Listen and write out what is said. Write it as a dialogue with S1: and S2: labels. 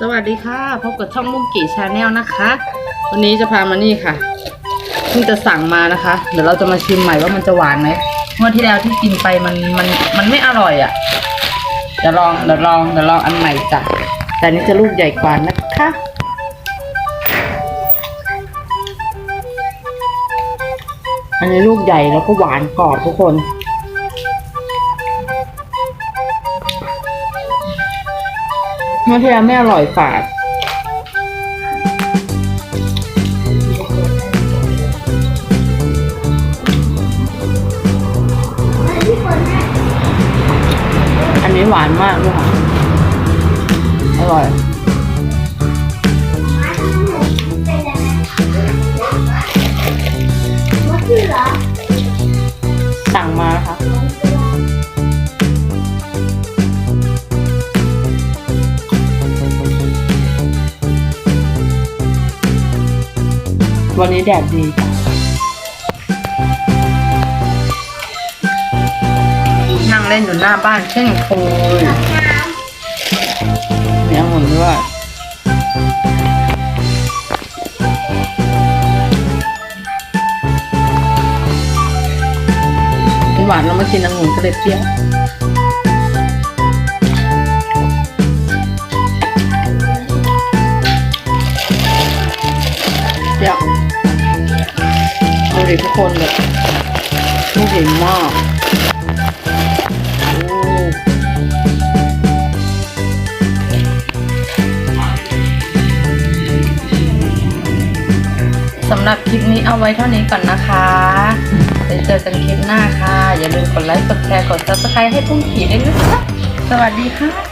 S1: สวัสดีค่ะพบกับช่องมุกกี่ชาแนลนะคะ วันนี้จะพามานี่ค่ะเพิ่งจะสั่งมานะคะ เดี๋ยวเราจะมาชิมใหม่ว่ามันจะหวานไหมเมื่อที่แล้วที่กินไปมันมันมันไม่อร่อยอะ่ะเดี๋ยวลองเดี๋ยวลองเดี๋ยวลองอันใหม่จ้ะแต่นี้จะลูกใหญ่กว่านะคะอันนี้ลูกใหญ่แล้วก็หวานกรอบทุกคน เมื่อที่แล้วไม่อร่อยฝาดอันนี้หวานมากด้วยค่ะ อร่อย วันนี้แดดดีค่ะนั่งเล่นอยู่หน้าบ้านเช่นเคยมีองุ่นด้วยหวานเรามากินองุ่นก็เลยเปรี้ยวเปรี้ยว ดิทุกคนแบบลูกใหญ่มากสำหรับคลิปนี้เอาไว้เท่านี้ก่อนนะคะเดี๋ยวเจอกันคลิปหน้าค่ะ อย่าลืมกดไลค์ กดแชร์ กด subscribe ให้พุ่งขี่ด้วยนะคะ สวัสดีค่ะ